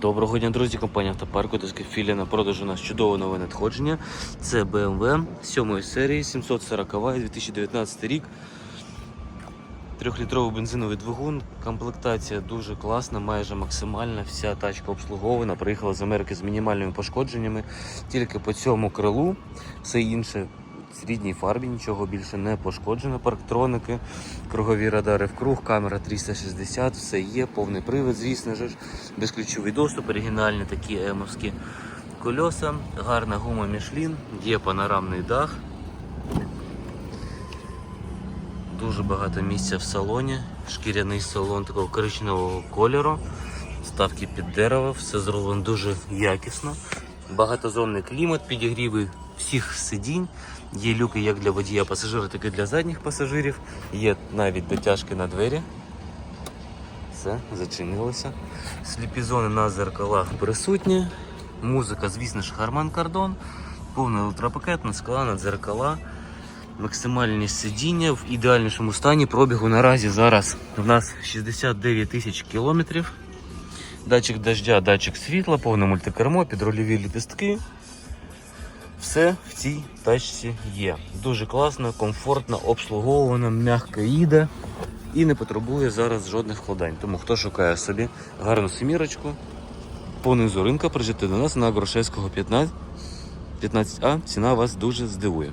Доброго дня, друзі, компанія Автопарку Тиски філія на продажу у нас чудове нове надходження. Це BMW 7 серії 740 2019 рік. Трьохлітровий бензиновий двигун. Комплектація дуже класна, майже максимальна. Вся тачка обслугована. Приїхала з Америки з мінімальними пошкодженнями. Тільки по цьому крилу все інше в рідній фарбі, нічого більше не пошкоджено. Парктроники, кругові радари в круг, камера 360, все є, повний привід, звісно ж, безключовий доступ, оригінальні такі емовські кольоса, гарна гума Мішлін, є панорамний дах. Дуже багато місця в салоні, шкіряний салон такого коричневого кольору, ставки під дерево, все зроблено дуже якісно. Багатозонний клімат, підігріви всіх сидінь. Є люки як для водія пасажира, так і для задніх пасажирів. Є навіть дотяжки на двері. Все, зачинилося. Сліпі зони на зеркалах присутні. Музика, звісно ж, Harman Kardon. Повний електропакет, скла, дзеркала. Максимальні сидіння в ідеальнішому стані. Пробігу наразі зараз у нас 69 тисяч кілометрів. Датчик дождя, датчик світла, повне мультикермо, підрульові ліпістки. Все в цій тачці є. Дуже класно, комфортно, обслуговувано, м'яко їде і не потребує зараз жодних вкладань. Тому хто шукає собі гарну семірочку, понизу ринка прижити до нас на Грушевського 15, 15А, ціна вас дуже здивує.